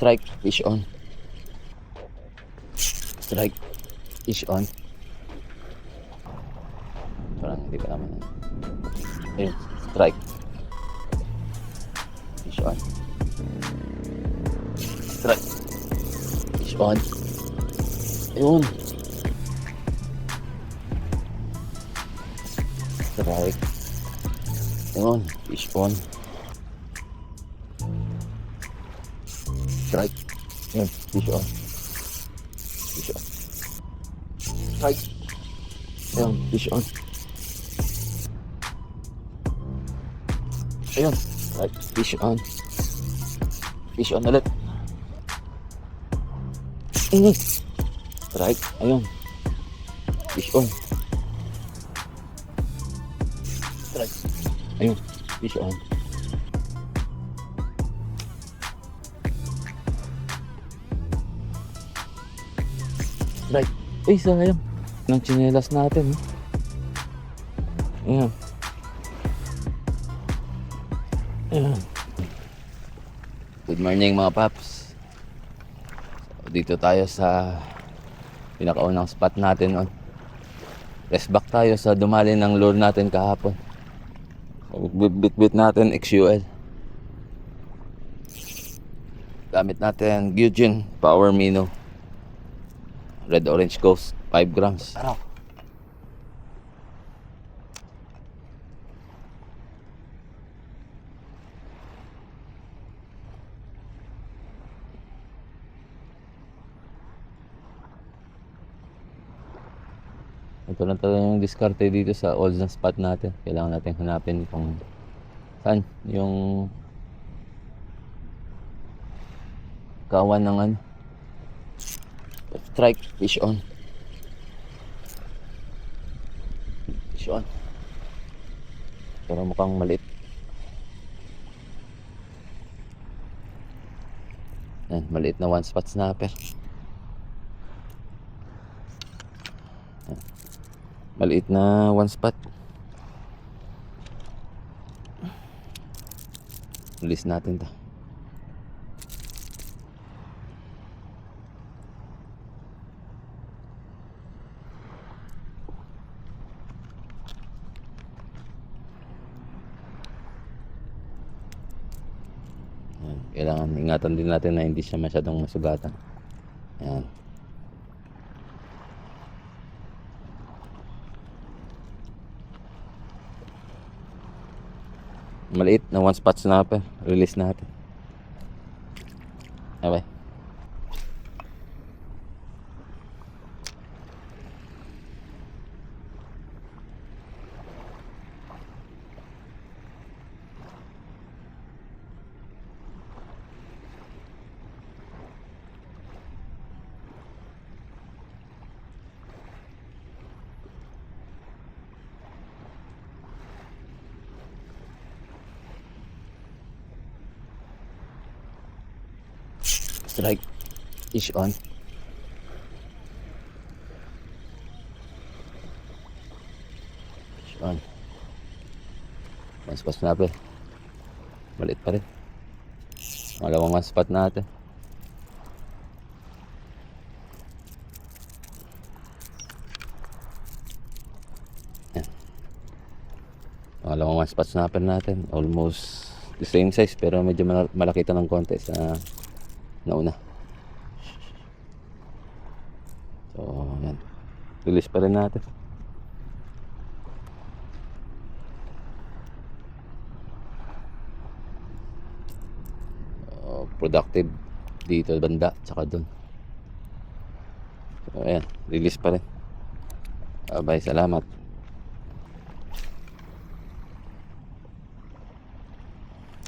Strike, fish on. Strike, fish on. Parang hindi pa naman. Ayun, strike. Fish on. Strike. Fish on. Ayun. Strike. Ayun, fish on. Strike. Ayun, fish on. Fish on. Strike. Ayun, fish on. Ayun, strike. Fish on. Fish on ulit. Mm. Strike. Ayun. Fish on. Strike. Ayun. On. Uy, sayang. Ng chinelas natin. eh. Ayan. Ayan. Good morning mga paps. So, dito tayo sa pinakaunang spot natin. On. Rest back tayo sa dumali ng lure natin kahapon. So, bit-bit natin XUL. Gamit natin Gyujin Power Mino. Red Orange Ghost 5 grams. Ano? Ito lang talaga yung diskarte dito sa old na spot natin. Kailangan natin hanapin kung saan yung kawan ng ano. Strike, fish on. Fish on. Pero mukhang maliit. Yan, maliit na one spot snapper. Yan. Maliit na one spot. Release natin to. Yan. Kailangan ingatan din natin na hindi siya masyadong masugatan. Yan. Maliit na one spot snapper. Release natin. Okay. Strike. Fish on. Fish on. One spot snapper. Maliit pa rin. Malawang one spot natin. Yan. Malawang one spot snapper natin. Almost the same size pero medyo mal- malaki ito ng konti sa nauna. So, yan. Release pa rin natin. Oh, productive dito banda tsaka doon. So, ayan. Release pa rin. Abay, salamat.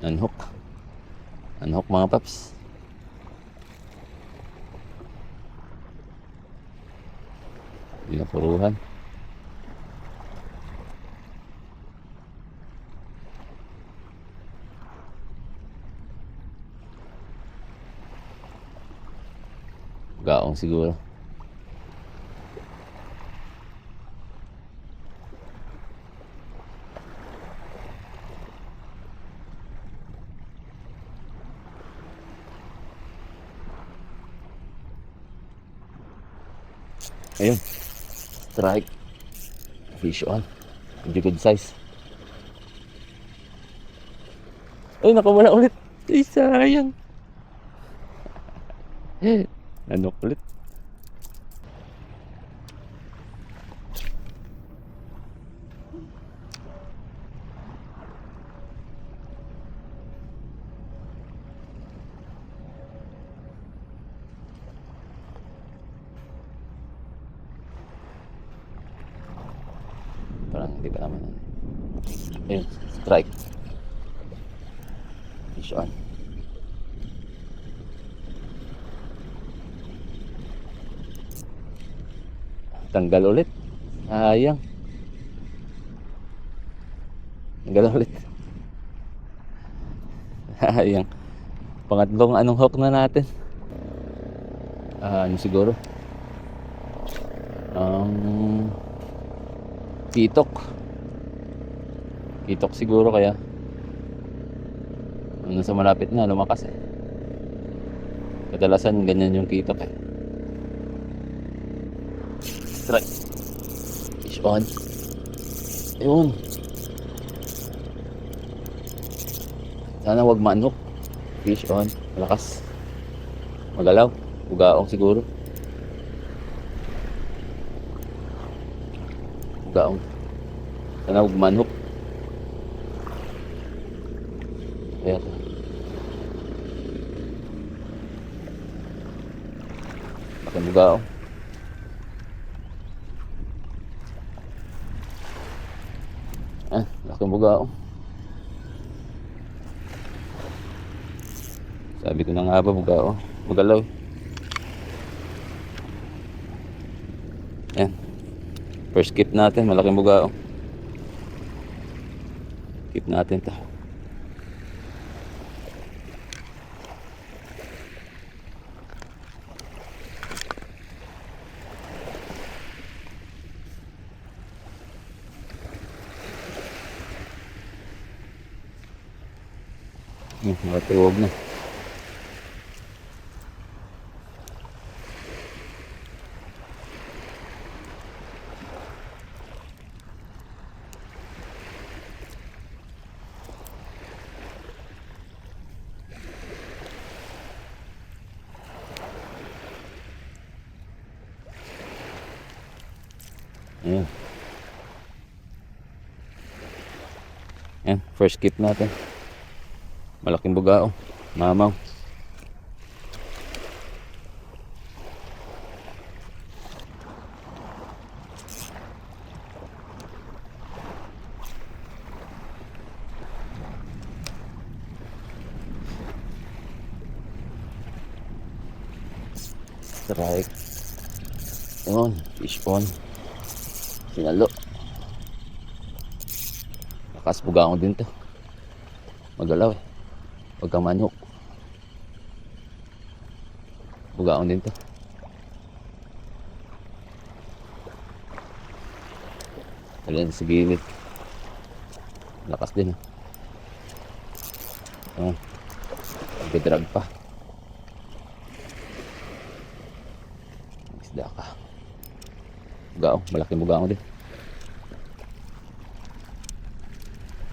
Unhook. Unhook mga paps. Pinapuruhan. Gaong siguro. Ayun. Strike. Fish on. Medyo good size. Ay, nakawala ulit. Ay, sayang. Nanok ulit. Parang hindi pa naman. ano. Ayun, strike. Fish on. Tanggal ulit. Sayang. Tanggal ulit. Sayang. Pangatlong anong hook na natin? Ah, ano siguro? Ang kitok. Kitok siguro kaya. Ano sa malapit na, lumakas eh. Kadalasan ganyan yung kitok eh. Strike. Fish on. Ayun. Sana wag manok. Fish on. Malakas. Magalaw. Ugaong siguro. Ugaong. Sana wag manok. Ayan. Akan ugaong. Laking bugao. Sabi ko na nga ba bugao. Magalaw. Yan. First keep natin, malaking bugao. Keep natin to. Hmm, nakatiwag na. Ayan. Yan, first keep natin. Malaking bugao. Mamaw. Strike. Yun, fish on. Sinalo. Lakas bugao din to. Magalaw eh. Huwag kang manok. Bugaon din to. Ayan sa gilid. Lakas din ah. Oh. Nagdrag pa. Isda ka. Bugaong. Malaking bugaong din.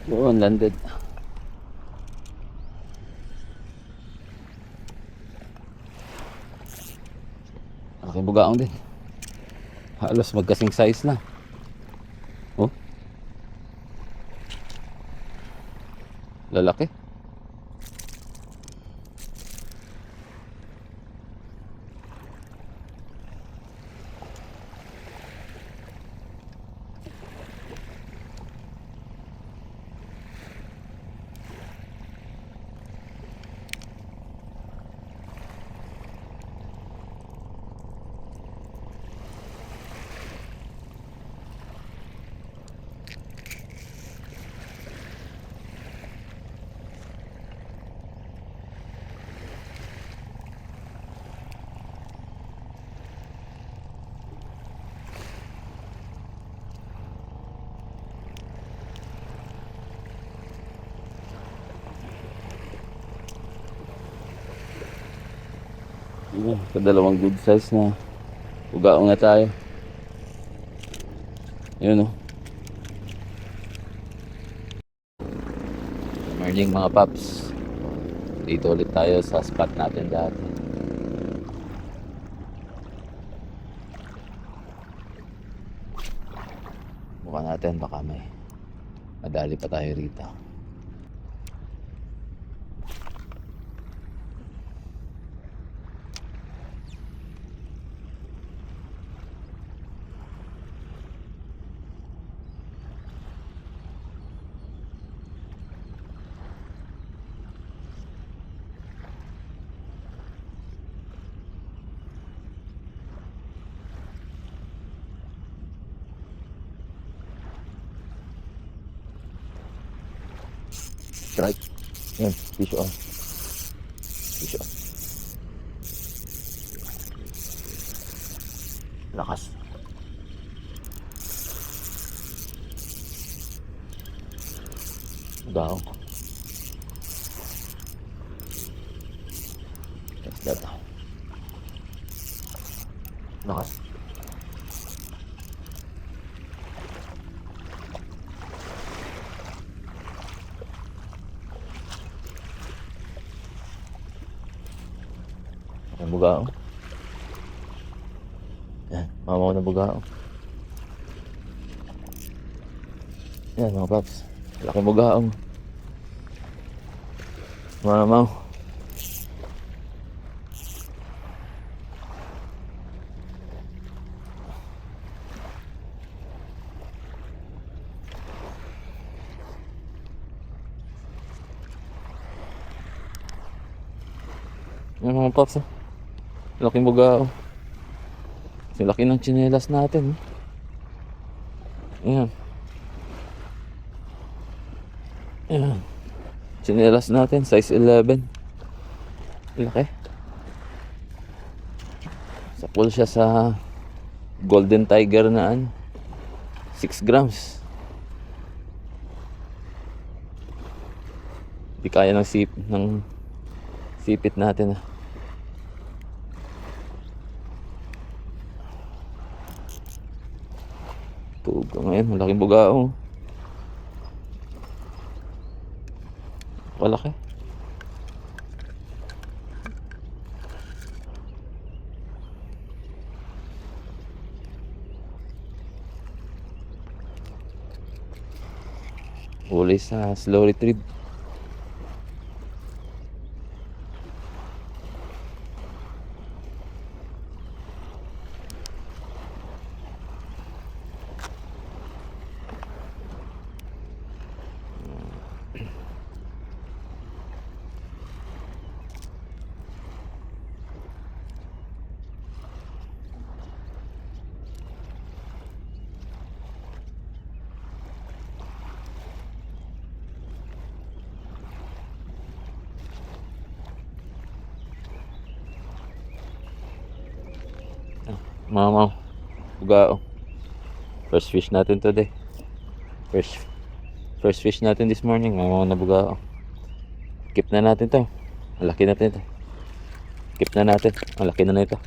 Doon, landed. Malaking bugaong din. Halos magkasing size na. Oh. Lalaki. Yun, kadalawang good size na. Ugaong na tayo. Yun oh. Morning mga paps. Dito ulit tayo sa spot natin dati. Mukha natin baka may madali pa tayo rito. Strike. Yan, fish on. Fish on. Lakas. Daw. That's that. Lakas. Ang bugao. Yan, mamaw na bugao. Yan mga paps. Laki bugao. Mamaw. Yan mga paps. ah. Laking. Kasi laki ng tsinelas natin. Ayan. Ayan. Tsinelas natin, size 11. Laki. Sa pool siya sa Golden Tiger na ano. 6 grams. Di kaya ng sip ng sipit natin ah. Tuga ngayon, malaking bugao. Malaki. Huli sa slow retrieve. Mamaw. Bugao. First fish natin today. First first fish natin this morning. Mamaw na bugao. Keep na natin to. Ang laki natin ito. Keep na natin. Ang laki na nito.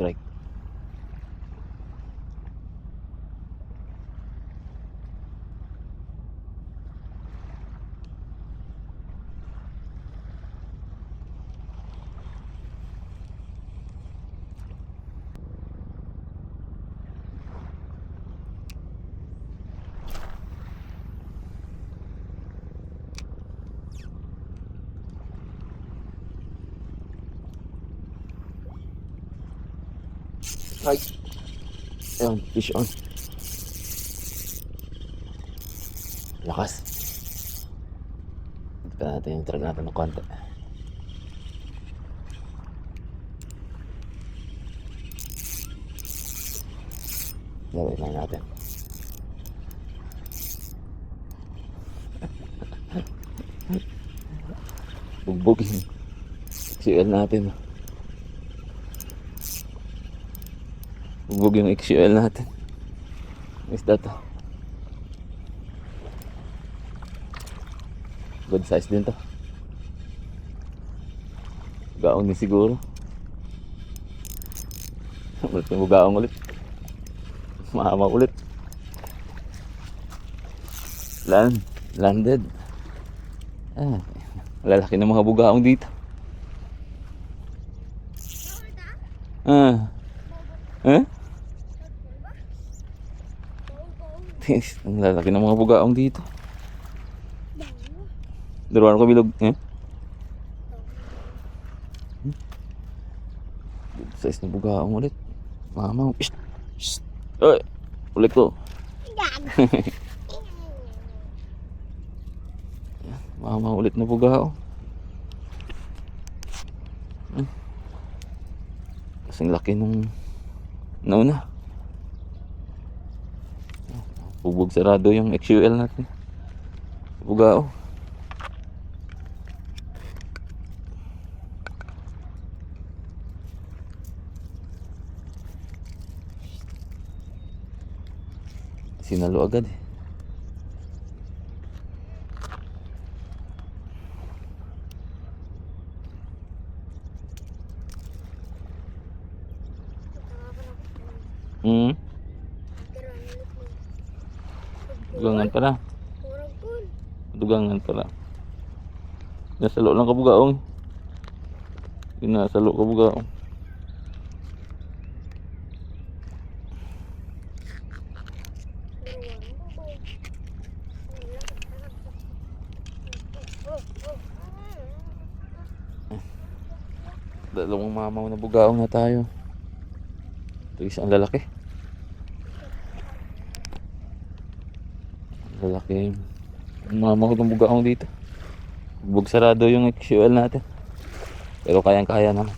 Strike. Strike. Ayun, fish on. Lakas. Ito pa natin yung drag natin ng konti. Gawin lang natin. Bugbugin. XL natin. Bugbog yung XL natin. Isda to. Good size din to. Gaong din siguro. Ulit yung gaong ulit. Mahama ulit. Land. Landed. Ah, lalaki ng mga bugaong dito. Ah. Eh? Ang lalaki ng mga bugaong dito. Daruan ko bilog. Eh? Hmm? Size na bugaong ulit. Mama. Shh. Shh. Oy. Ulit ko. Mama ulit na bugaong. Hmm. Kasing laki nung nauna. Bubog sarado yung XUL natin. Bugao. Sinalo agad eh. Hmm. Dugangan pala. Dugangan pala. Nasa loob lang kabugaong. Yun nasa loob kabugaong. Dalawang mamaw na bugaong na tayo. Ito isang lalaki. Lalaki. Ang mamaw ng bugaong dito. Bug yung XUL natin. Pero kayang-kaya naman.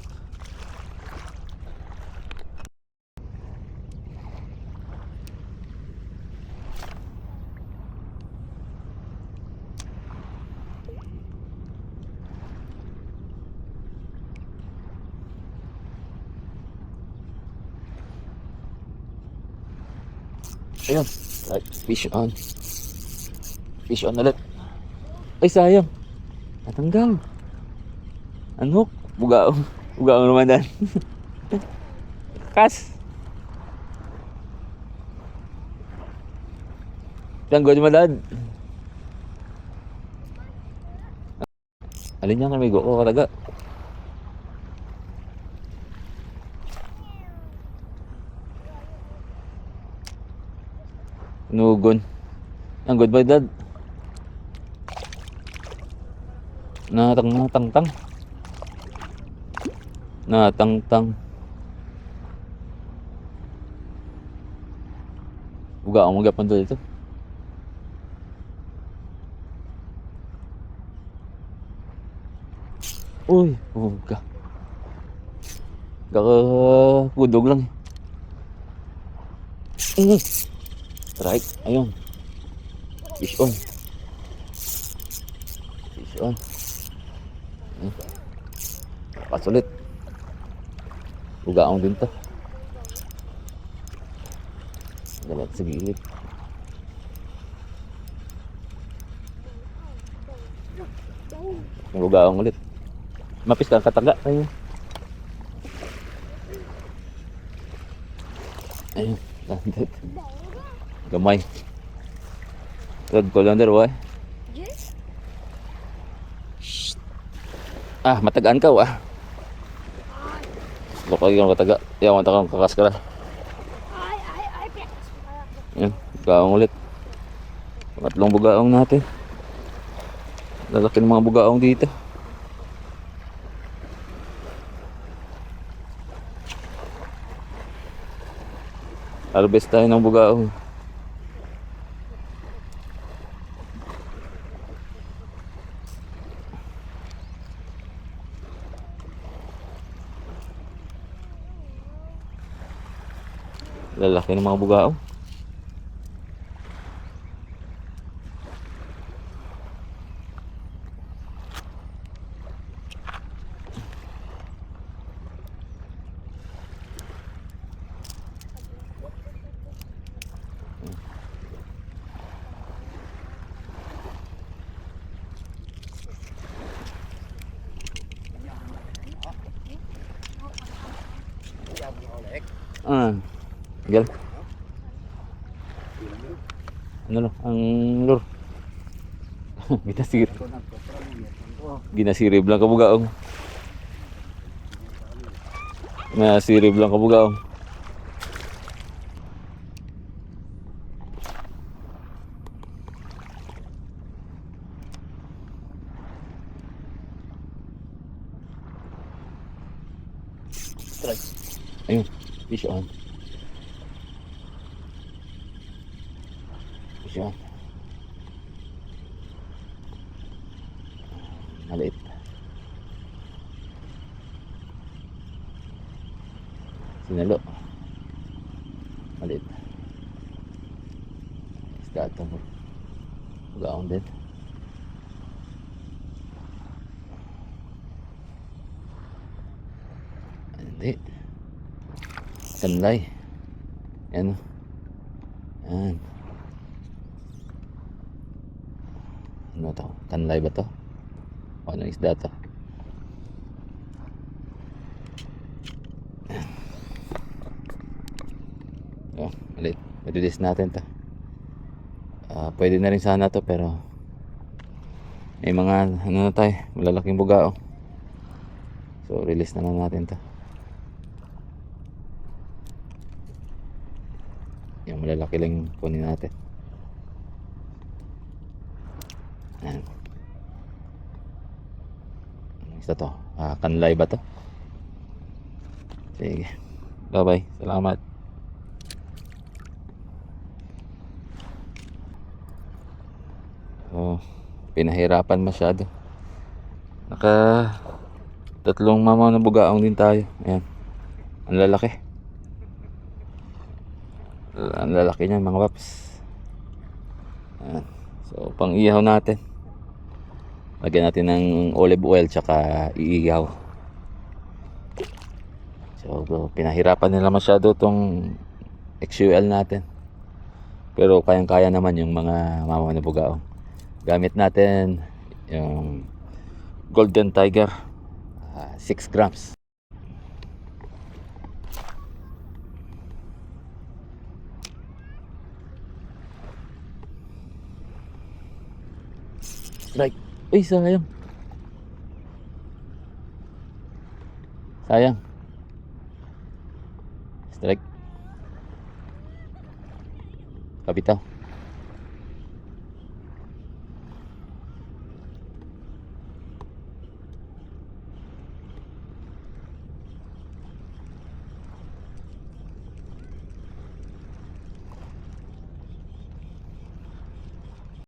Ayun. Right, fish on. Fish on ulit. Ay, sayang. Natanggal. Ano? Bugaong. Bugaong naman dan. Kas. Tanggo di madad. Alin niya kan may go ko kataga. Nugon. Ang good by dad. Natang natang tang. Natang tang. Ang mga panto dito. Uy, buga. Kaka kudog lang. Eh. Right, ayun. Fish on. Fish on. Hmm. Pas ulit. Ugaong din to. Dalat sa gilid. Ugaong ulit. Mapis ka kataga. Ayun. Ayun. Landed. Gamay. Tag ko lang daro ay. Ah, matagaan ka ah. Lokal yung kataga. Yaw, mata kang kakaskara. Ay, ay, ay, pek. Yan, bugaong ulit. Tatlong bugaong natin. Lalaki ng mga bugaong dito. Harvest tayo ng bugaong. Lalaki ng mga bugaong. Ah, gal. Ano no? Ang lur. Ginasirib. Ginasirib lang kabugaong. Nasirib lang kabugaong. Ayun, fish on. Fish on. Maliit. Sinalo. Maliit. Isda ito mo. Gaong din. Hindi. Sanlay. Yan. Yan. Ano to? Tanlay ba to? O anong isda to? Yan. Oh, malit. Madilis natin to. Ah, pwede na rin sana to pero may mga ano na tayo, malalaking bugao. So release na lang natin to. Lang kunin natin. Ayan. Ano Isa to. Ah, kanlay ba to? Sige. Bye-bye. Salamat. Oh, pinahirapan masyado. Naka tatlong mama na bugaong din tayo. Ayan. Ang lalaki. Ang lalaki niyan mga paps. Ayan. So, pang ihaw natin. Lagyan natin ng olive oil tsaka iihaw. So, pinahirapan nila masyado tong XUL natin. Pero kayang-kaya naman yung mga mama na bugao. Gamit natin yung Golden Tiger. 6 grams. Strike. Uy, sayang. Sayang. Strike. Kapitaw.